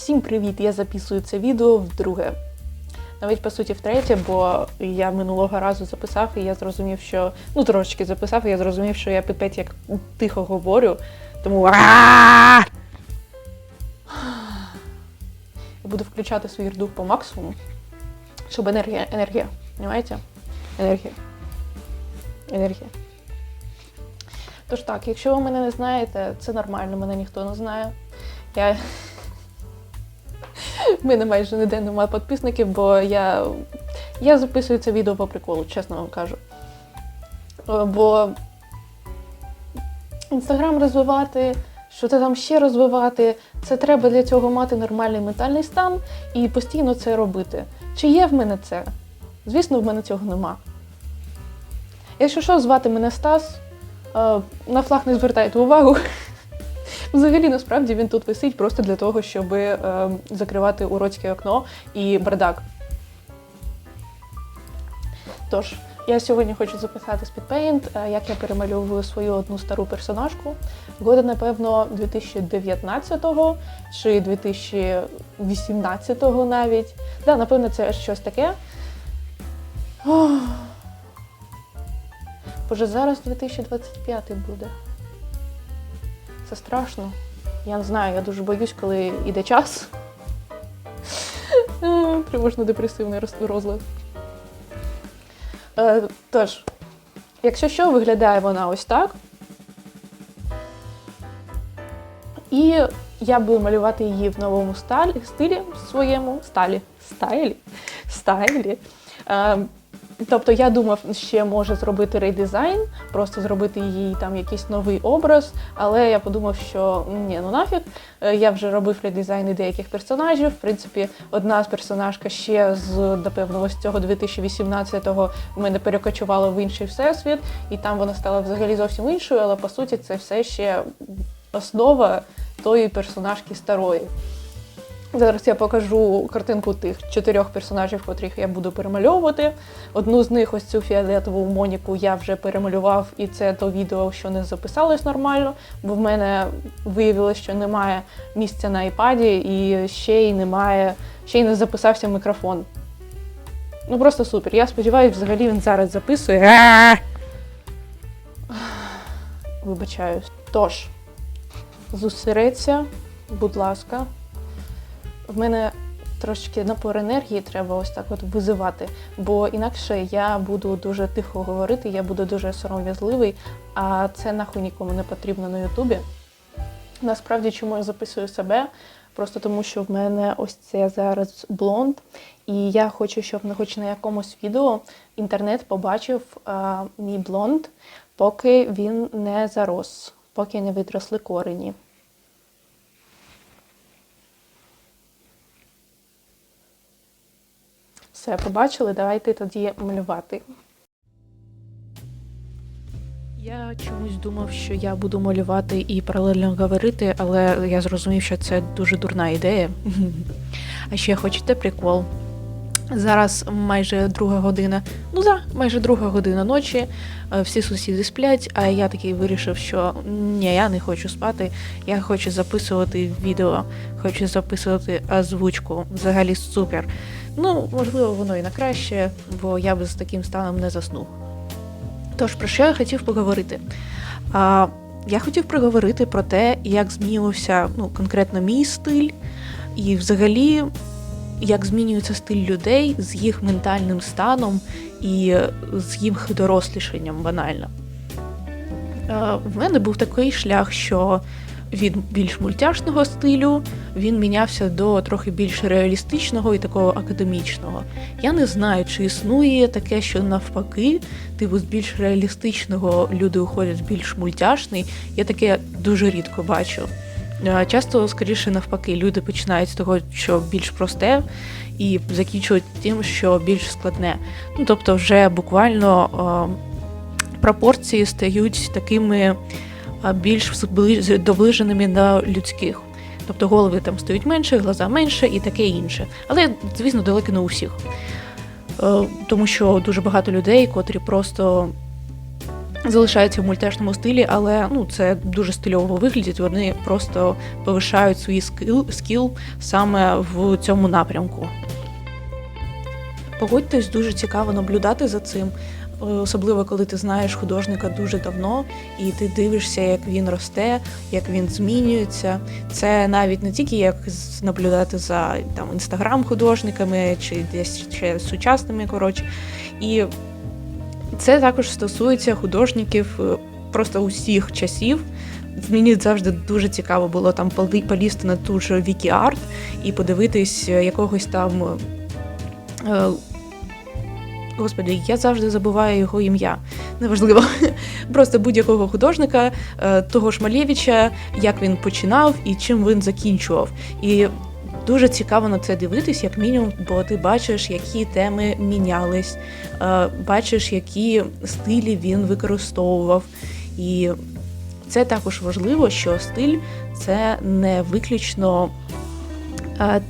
Всім привіт! Я записую це відео вдруге. Навіть по суті втретє, бо я минулого разу записав, і я зрозумів, що ну трошечки записав, і я зрозумів, що я пипець як тихо говорю. Тому я буду включати свій дух по максимуму, щоб енергія, енергія, понимаете? Енергія. Енергія. Тож так, якщо ви мене не знаєте, це нормально, мене ніхто не знає. Я... В мене майже ніде немає підписників, бо я, я записую це відео по приколу, чесно вам кажу. Е, Бо інстаграм розвивати, що це там ще розвивати, це треба для цього мати нормальний ментальний стан і постійно це робити. Чи є в мене це? Звісно, в мене цього нема. Якщо що, звати мене Стас, е, на флаг не звертайте увагу. Взагалі, насправді він тут висить просто для того, щоб е, закривати уродське окно і бардак. Тож, я сьогодні хочу записати Speedpaint, е, як я перемальовую свою одну стару персонажку. Года, напевно, 2019-го чи 2018-го навіть. Да, напевно, це щось таке. Боже, зараз 2025 буде. Це страшно. Я не знаю, я дуже боюсь, коли йде час. Тривожно-депресивний розлад. Е, Тож, якщо що, виглядає вона ось так. І я буду малювати її в новому сталі, стилі своєму сталі. Стайлі. Стайлі. Е, Тобто я думав ще може зробити редизайн, просто зробити їй там якийсь новий образ, але я подумав, що ні, ну нафіг. Е, Я вже робив редизайни деяких персонажів. В принципі, одна з персонажка ще з напевно ось цього 2018-го мене перекочувала в інший всесвіт, і там вона стала взагалі зовсім іншою, але по суті це все ще основа тої персонажки старої. Зараз я покажу картинку тих чотирьох персонажів, котрих я буду перемальовувати. Одну з них, ось цю фіолетову Моніку, я вже перемалював, і це то відео, що не записалось нормально, бо в мене виявилось, що немає місця на айпаді і ще й немає, ще й не записався мікрофон. Ну просто супер. Я сподіваюся, взагалі він зараз записує. Вибачаюсь. Тож, зосередься, будь ласка. В мене трошки напор енергії треба ось так от визивати, бо інакше я буду дуже тихо говорити, я буду дуже сором'язливий, а це нахуй нікому не потрібно на Ютубі. Насправді, чому я записую себе? Просто тому, що в мене ось це зараз блонд, і я хочу, щоб хоч на якомусь відео інтернет побачив а, мій блонд, поки він не зарос, поки не відросли корені. Все, побачили, давайте тоді малювати. Я чомусь думав, що я буду малювати і паралельно говорити, але я зрозумів, що це дуже дурна ідея. А ще хочете прикол? Зараз майже друга година, ну да, майже друга година ночі. е, Всі сусіди сплять, а я такий вирішив, що ні, я не хочу спати. Я хочу записувати відео, хочу записувати озвучку. Взагалі супер. Ну, можливо, воно і на краще, бо я би з таким станом не заснув. Тож, про що я хотів поговорити? А, я хотів поговорити про те, як змінювався ну, конкретно мій стиль, і взагалі, як змінюється стиль людей з їх ментальним станом і з їх дорослішанням банально. В мене був такий шлях, що від більш мультяшного стилю він мінявся до трохи більш реалістичного і такого академічного. Я не знаю, чи існує таке, що навпаки, типу з більш реалістичного люди уходять більш мультяшний. Я таке дуже рідко бачу. Часто, скоріше, навпаки, люди починають з того, що більш просте, і закінчують тим, що більш складне. Ну тобто, вже буквально е, пропорції стають такими більш доближеними до людських. Тобто голови там стають менше, глаза менше і таке інше. Але, звісно, далеко не у всіх. Е, Тому що дуже багато людей, котрі просто залишаються в мультяшному стилі, але ну, це дуже стильово виглядить. Вони просто повишають свій скіл, скіл саме в цьому напрямку. Погодьтесь, дуже цікаво наблюдати за цим, особливо коли ти знаєш художника дуже давно, і ти дивишся, як він росте, як він змінюється. Це навіть не тільки як наблюдати за там інстаграм художниками чи десь ще сучасними, коротше. І це також стосується художників е, просто усіх часів. Мені завжди дуже цікаво було там полізти на ту ж Вікіарт і подивитись е, якогось там. Господи, я завжди забуваю його ім'я. Неважливо. Просто будь-якого художника, е, того ж Малєвича, як він починав і чим він закінчував. І дуже цікаво на це дивитись, як мінімум, бо ти бачиш, які теми мінялись, е, бачиш, які стилі він використовував. І це також важливо, що стиль це не виключно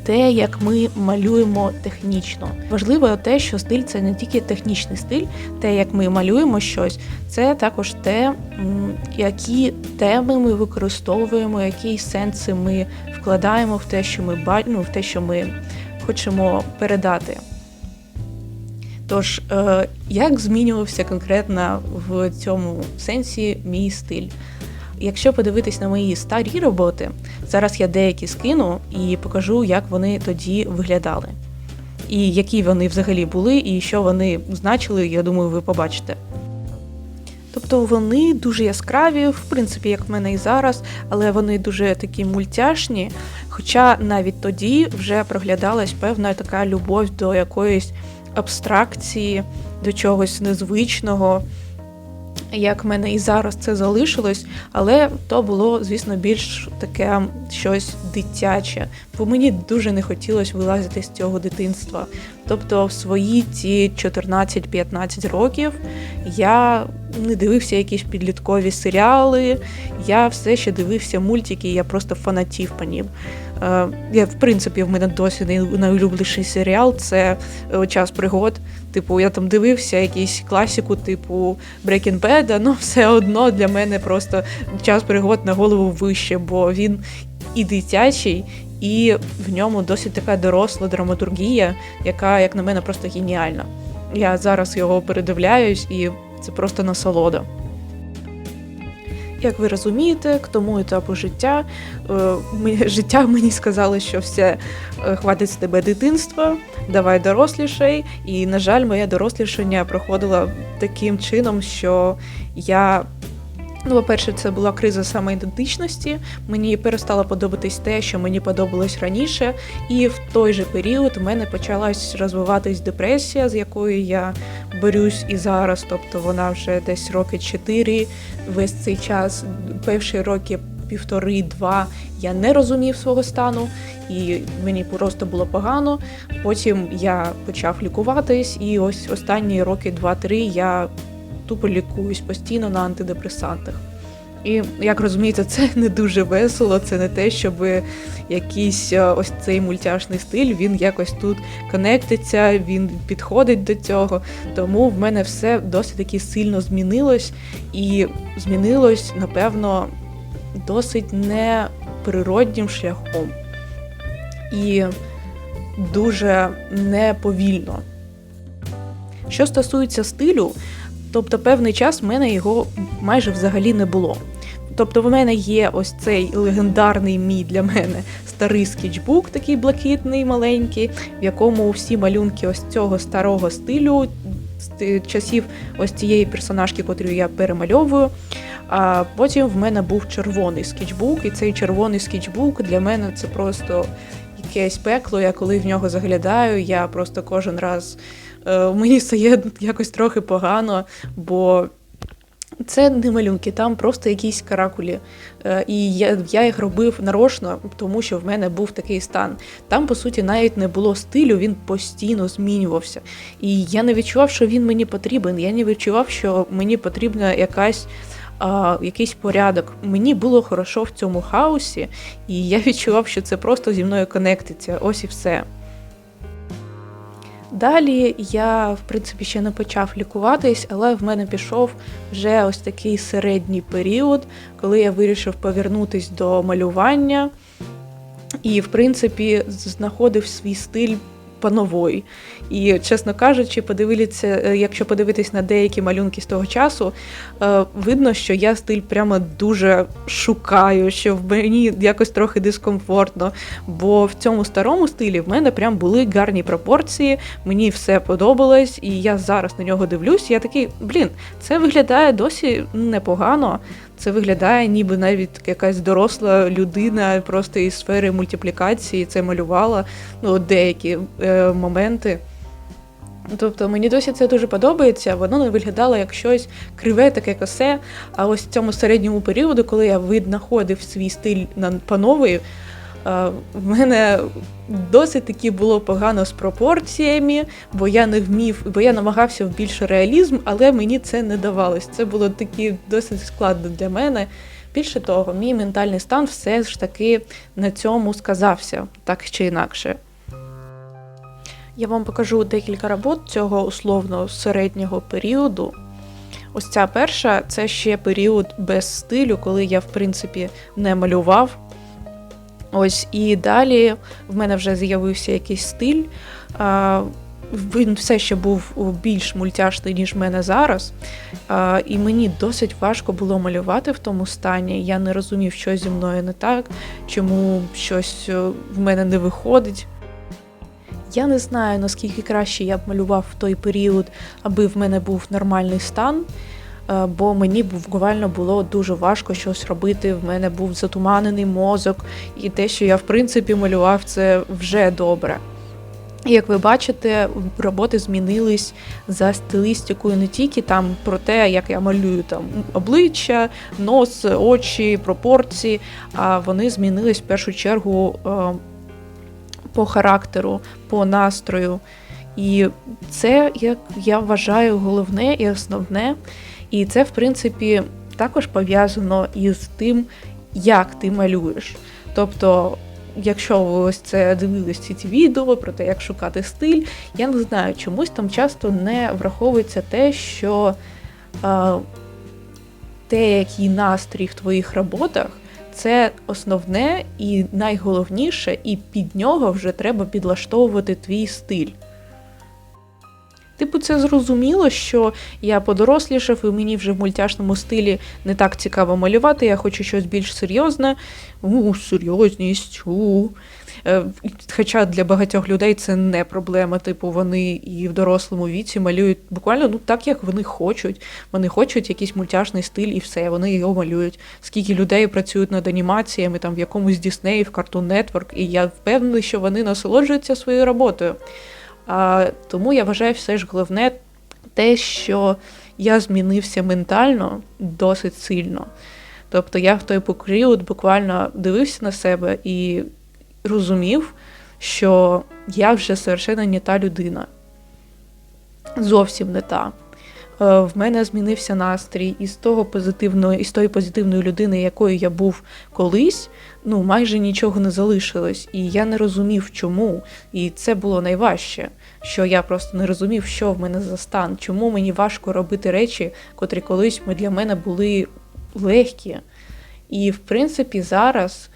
те, як ми малюємо технічно. Важливо те, що стиль це не тільки технічний стиль, те, як ми малюємо щось, це також те, які теми ми використовуємо, які сенси ми вкладаємо в те, що ми ба- ну, в те, що ми хочемо передати. Тож, е, як змінювався конкретно в цьому сенсі мій стиль? Якщо подивитись на мої старі роботи, зараз я деякі скину і покажу, як вони тоді виглядали. І які вони взагалі були, і що вони значили, я думаю, ви побачите. Тобто вони дуже яскраві, в принципі, як в мене і зараз, але вони дуже такі мультяшні. Хоча навіть тоді вже проглядалась певна така любов до якоїсь абстракції, до чогось незвичного. Як в мене і зараз це залишилось, але то було, звісно, більш таке щось дитяче, бо мені дуже не хотілося вилазити з цього дитинства. Тобто, в свої ці 14-15 років я не дивився якісь підліткові серіали, я все ще дивився мультики, я просто фанатів по ним. Е, Я, в принципі, в мене досі най- найулюбленіший серіал це е, час пригод. Типу, я там дивився якісь класіку, типу Breaking Bad, ну все одно для мене просто час пригод на голову вище, бо він і дитячий, і в ньому досить така доросла драматургія, яка, як на мене, просто геніальна. Я зараз його передивляюсь, і це просто насолода. Як ви розумієте, к тому етапу життя е, життя мені сказало, що все е, хватить з тебе дитинства, давай дорослішай. І, на жаль, моє дорослішання проходило таким чином, що я. Ну, по-перше, це була криза самоідентичності. Мені перестало подобатись те, що мені подобалось раніше, і в той же період у мене почалась розвиватись депресія, з якою я борюсь і зараз. Тобто вона вже десь роки чотири. Весь цей час, перші роки півтори-два, я не розумів свого стану, і мені просто було погано. Потім я почав лікуватись, і ось останні роки два-три я тупо лікуюсь постійно на антидепресантах. І як розумієте, це не дуже весело, це не те, щоб якийсь е, ось цей мультяшний стиль він якось тут конектиться, він підходить до цього. Тому в мене все досить таки сильно змінилось, і змінилось, напевно, досить неприроднім шляхом. І дуже неповільно. Що стосується стилю, тобто певний час в мене його майже взагалі не було. Тобто, в мене є ось цей легендарний мій для мене старий скетчбук, такий блакитний, маленький, в якому всі малюнки ось цього старого стилю, з часів ось цієї персонажки, котру я перемальовую. А потім в мене був червоний скетчбук, і цей червоний скетчбук для мене це просто якесь пекло. Я коли в нього заглядаю, я просто кожен раз мені стає якось трохи погано, бо це не малюнки, там просто якісь каракулі. Е, І я, я їх робив нарочно, тому що в мене був такий стан. Там, по суті, навіть не було стилю, він постійно змінювався. І я не відчував, що він мені потрібен. Я не відчував, що мені потрібна якась. А, якийсь порядок. Мені було хорошо в цьому хаосі, і я відчував, що це просто зі мною конектиться. Ось і все. Далі. Я, в принципі, ще не почав лікуватись, але в мене пішов вже ось такий середній період, коли я вирішив повернутися до малювання. І, в принципі, знаходив свій стиль по-новій. І, чесно кажучи, подивитися, е, якщо подивитись на деякі малюнки з того часу, е, видно, що я стиль прямо дуже шукаю, що в мені якось трохи дискомфортно. Бо в цьому старому стилі в мене прям були гарні пропорції, мені все подобалось, і я зараз на нього дивлюсь. Я такий, блін, це виглядає досі непогано. Це виглядає, ніби навіть якась доросла людина просто із сфери мультиплікації це малювала ну, деякі е, моменти. Тобто мені досі це дуже подобається, воно не виглядало як щось криве, таке косе. А ось в цьому середньому періоду, коли я виднаходив свій стиль на панової, в мене досить таки було погано з пропорціями, бо я не вмів, бо я намагався в більше реалізм, але мені це не давалось. Це було таки досить складно для мене. Більше того, мій ментальний стан все ж таки на цьому сказався, так чи інакше. Я вам покажу декілька робот цього условно середнього періоду. Ось ця перша це ще період без стилю, коли я, в принципі, не малював. Ось і далі в мене вже з'явився якийсь стиль. Він все ще був більш мультяшний, ніж в мене зараз. І мені досить важко було малювати в тому стані. Я не розумів, що зі мною не так, чому щось е, в мене не виходить. Я не знаю, наскільки краще я б малював в той період, аби в мене був нормальний стан. Е, бо мені буквально було дуже важко щось робити. В мене був затуманений мозок, і те, що я в принципі малював, це вже добре. Як ви бачите, роботи змінились за стилістикою не тільки там про те, як я малюю там обличчя, нос, очі, пропорції, а вони змінились в першу чергу е, по характеру, по настрою. І це, як я вважаю, головне і основне. І це, в принципі, також пов'язано із тим, як ти малюєш. Тобто, якщо ви ось це дивились ці відео про те, як шукати стиль, я не знаю, чомусь там часто не враховується те, що е, те, який настрій в твоїх роботах, це основне і найголовніше, і під нього вже треба підлаштовувати твій стиль. Типу, це зрозуміло, що я подорослішав, і мені вже в мультяшному стилі не так цікаво малювати. Я хочу щось більш серйозне. У, серйозність. у. Е, хоча для багатьох людей це не проблема. Типу, вони і в дорослому віці малюють буквально ну так, як вони хочуть. Вони хочуть якийсь мультяшний стиль і все, вони його малюють. Скільки людей працюють над анімаціями там в якомусь Діснеї, в Cartoon Network, і я впевнений, що вони насолоджуються своєю роботою. А, Тому я вважаю все ж головне те, що я змінився ментально досить сильно. Тобто я в той період буквально дивився на себе і розумів, що я вже совершенно не та людина. Зовсім не та. Е, в мене змінився настрій із того позитивного, із тої позитивної людини, якою я був колись, ну майже нічого не залишилось. І я не розумів, чому. І це було найважче, що я просто не розумів, що в мене за стан, чому мені важко робити речі, котрі колись для мене були легкі. І в принципі зараз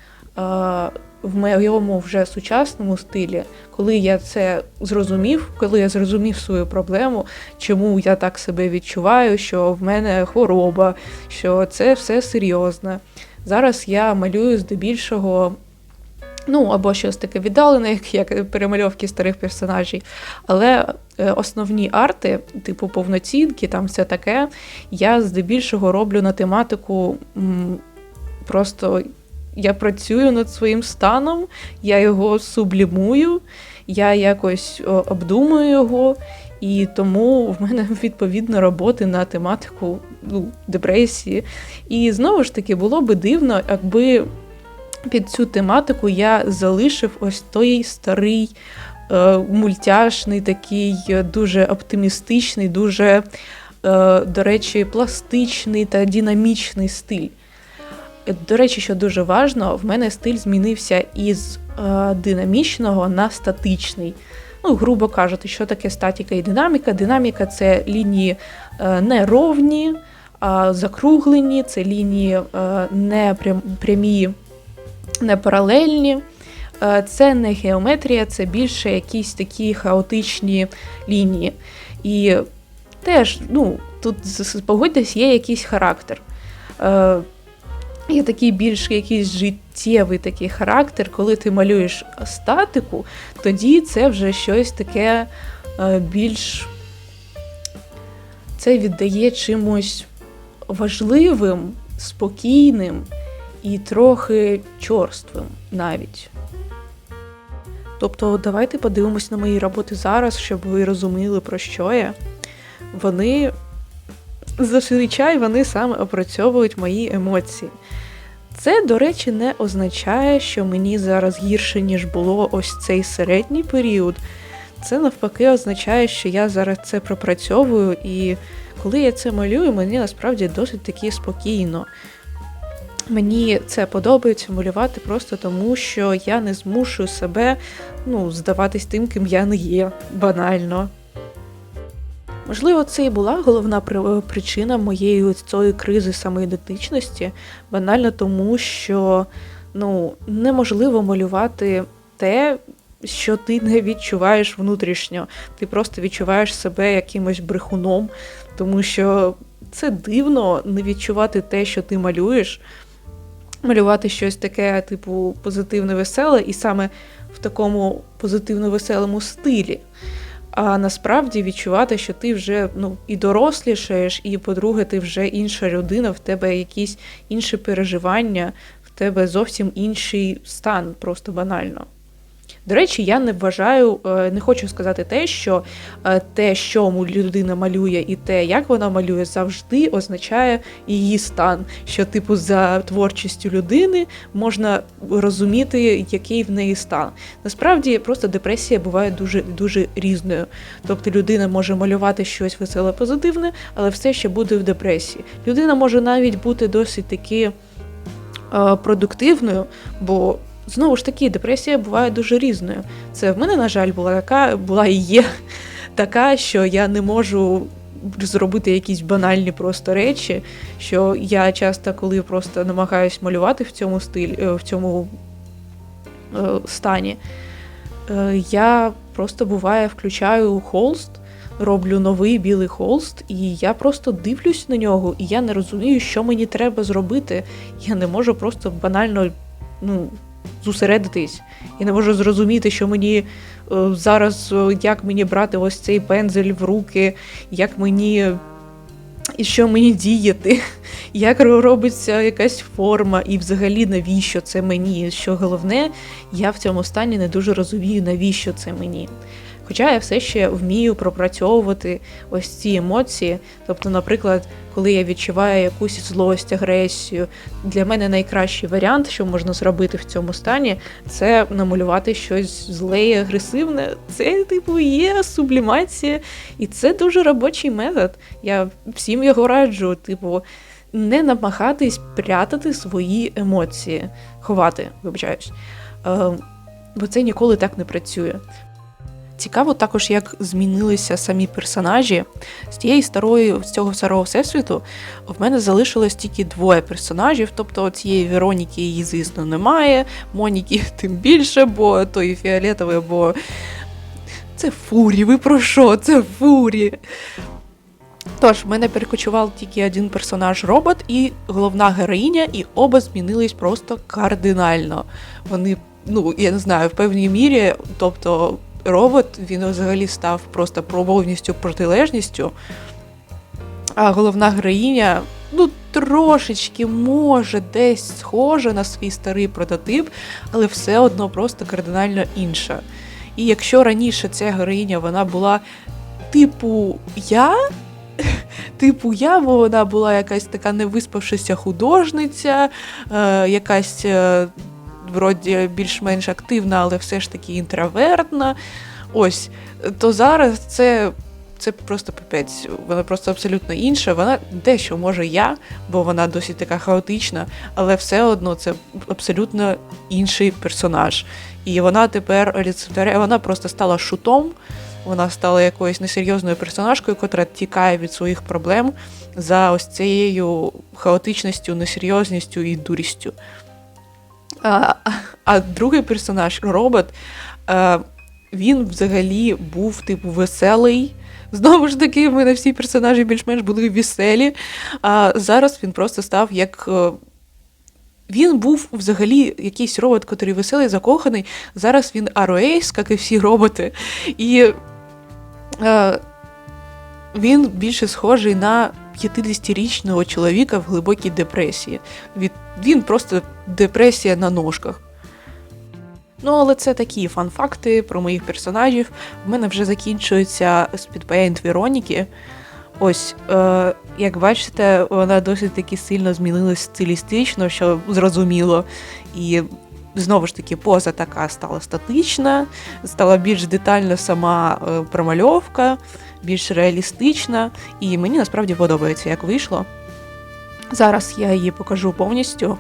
в моєму вже сучасному стилі, коли я це зрозумів, коли я зрозумів свою проблему, чому я так себе відчуваю, що в мене хвороба, що це все серйозне. Зараз я малюю здебільшого. Ну, або щось таке віддалене, як перемальовки старих персонажів. Але е, основні арти, типу повноцінки, там все таке, я здебільшого роблю на тематику просто я працюю над своїм станом, я його сублімую, я якось обдумую його, і тому в мене відповідно роботи на тематику ну, депресії. І знову ж таки було би дивно, якби під цю тематику я залишив ось той старий. Е, мультяшний, такий дуже оптимістичний, дуже, е, до речі, пластичний та динамічний стиль. До речі, що дуже важно, в мене стиль змінився із е, динамічного на статичний. Ну, грубо кажучи, що таке статіка і динаміка. Динаміка це лінії е, неровні, а закруглені, це лінії е, не прям, прямі, не паралельні. Е, Це не геометрія, це більше якісь такі хаотичні лінії. І теж, ну, тут погодьтесь, є якийсь характер. Е, Є такий більш якийсь життєвий такий характер, коли ти малюєш статику, тоді це вже щось таке е, більш. Це віддає чимось важливим, спокійним і трохи чорствим навіть. Тобто, давайте подивимось на мої роботи зараз, щоб ви розуміли, про що я. Вони зазвичай вони саме опрацьовують мої емоції. Це, до речі, не означає, що мені зараз гірше, ніж було ось цей середній період. Це навпаки означає, що я зараз це пропрацьовую, і коли я це малюю, мені насправді досить таки спокійно. Мені це подобається малювати просто тому, що я не змушую себе ну, здаватись тим, ким я не є, банально. Можливо, це і була головна причина моєї цієї кризи самоідентичності, банально тому, що ну, неможливо малювати те, що ти не відчуваєш внутрішньо. Ти просто відчуваєш себе якимось брехуном, тому що це дивно не відчувати те, що ти малюєш, малювати щось таке, типу, позитивне, веселе, і саме в такому позитивно-веселому стилі. А насправді відчувати, що ти вже ну, і дорослішаєш, і, по-друге, ти вже інша людина, в тебе якісь інші переживання, в тебе зовсім інший стан, просто банально. До речі, я не вважаю, е, не хочу сказати те, що е, те, що людина малює, і те, як вона малює, завжди означає її стан. Що, типу, за творчістю людини можна розуміти, який в неї стан. Насправді, просто депресія буває дуже дуже різною. Тобто людина може малювати щось веселе, позитивне, але все ще буде в депресії. Людина може навіть бути досить таки е, продуктивною, бо знову ж таки депресія буває дуже різною. Це в мене, на жаль, була така, була і є така, що я не можу. Зробити якісь банальні просто речі, що я часто, коли просто намагаюсь малювати в цьому стилі, е, в цьому е, стані, е, я просто буває включаю холст, роблю новий білий холст, і я просто дивлюсь на нього, і я не розумію, що мені треба зробити. Я не можу просто банально ну, зосередитись. Я не можу зрозуміти, що мені е, зараз, е, як мені брати ось цей пензель в руки, як мені. І що мені діяти, як робиться якась форма, і взагалі навіщо це мені? Що головне, я в цьому стані не дуже розумію, навіщо це мені. Хоча я все ще вмію пропрацьовувати ось ці емоції. Тобто, наприклад, коли я відчуваю якусь злость, агресію, для мене найкращий варіант, що можна зробити в цьому стані, це намалювати щось зле і агресивне. Це, типу, є сублімація, і це дуже робочий метод. Я всім його раджу, типу, не намагатись прятати свої емоції, ховати, вибачаюсь. Е, бо це ніколи так не працює. Цікаво також, як змінилися самі персонажі. З тієї старої, з цього старого всесвіту, в мене залишилось тільки двоє персонажів, тобто цієї Вероніки її, звісно, немає. Моніки тим більше, бо то і фіолетове, бо це фурі, ви про що? Це фурі. Тож, в мене перекочував тільки один персонаж робот і головна героїня, і оба змінились просто кардинально. Вони, ну, я не знаю, в певній мірі, тобто робот, він взагалі став просто повністю протилежністю. А головна героїня, ну, трошечки може десь схожа на свій старий прототип, але все одно просто кардинально інша. І якщо раніше ця героїня вона була типу я, типу я, бо вона була якась така невиспавшися художниця, е, якась е, вроді більш-менш активна, але все ж таки інтровертна. Ось, то зараз це. це просто пипець. Вона просто абсолютно інша. Вона дещо може я, бо вона досить така хаотична, але все одно це абсолютно інший персонаж. І вона тепер олицетворяє, вона просто стала шутом. Вона стала якоюсь несерйозною персонажкою, котра тікає від своїх проблем за ось цією хаотичністю, несерйозністю і дурістю. А, а другий персонаж, робот, е, він взагалі був типу веселий. Знову ж таки, в мене всі персонажі більш-менш були веселі. А зараз він просто став як. е, Він був взагалі якийсь робот, який веселий, закоханий. Зараз він Ароейс, як і всі роботи. І е, він більше схожий на 50-річного чоловіка в глибокій депресії. Він просто депресія на ножках. Ну, але це такі фан-факти про моїх персонажів. В мене вже закінчується спідпейнт Вероніки. Ось, е, як бачите, вона досить таки сильно змінилась стилістично, що зрозуміло. І знову ж таки, поза така стала статична, стала більш детальна сама е, промальовка, більш реалістична. І мені насправді подобається, як вийшло. Зараз я її покажу повністю.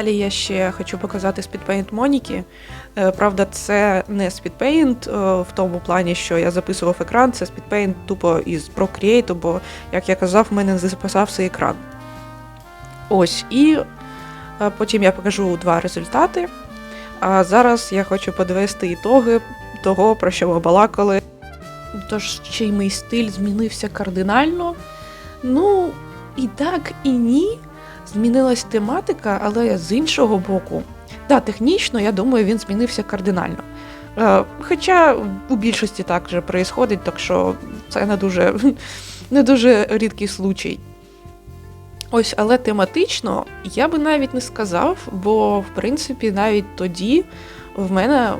Далі я ще хочу показати спідпейнт Моніки. Правда, це не спідпейнт в тому плані, що я записував екран, це спідпейнт тупо із Procreate, бо, як я казав, в мене не записався екран. Ось, і е, потім я покажу два результати. А зараз я хочу подвести ітоги того, про що ми балакали. Тож, чи мій стиль змінився кардинально? Ну, і так, і ні. Змінилась тематика, але з іншого боку, да, технічно, я думаю, він змінився кардинально. Е, Хоча у більшості так же проїсходить, так що це не дуже, не дуже рідкий случай. Ось, але тематично я би навіть не сказав, бо в принципі навіть тоді в мене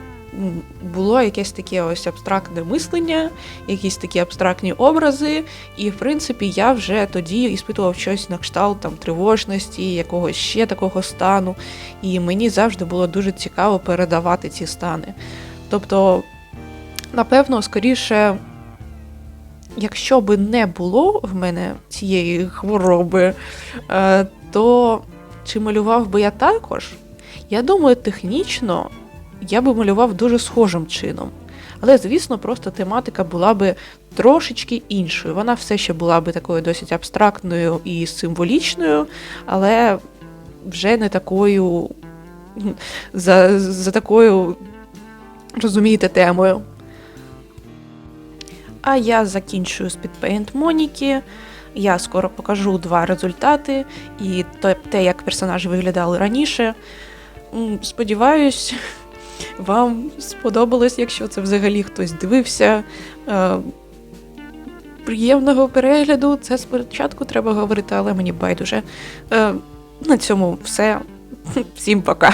було якесь таке ось абстрактне мислення, якісь такі абстрактні образи, і в принципі я вже тоді іспитував щось на кшталт там тривожності, якогось ще такого стану. І мені завжди було дуже цікаво передавати ці стани. Тобто, напевно, скоріше, якщо би не було в мене цієї хвороби, е, то чи малював би я також? Я думаю, технічно я би малював дуже схожим чином. Але, звісно, просто тематика була би трошечки іншою. Вона все ще була би такою досить абстрактною і символічною, але вже не такою за, за такою, розумієте, темою. А я закінчую спідпейнт Моніки. Я скоро покажу два результати і те, як персонажі виглядали раніше. Сподіваюсь, вам сподобалось, якщо це взагалі хтось дивився. Е, Приємного перегляду. Це спочатку треба говорити, але мені байдуже. Е, На цьому все. Всім пока.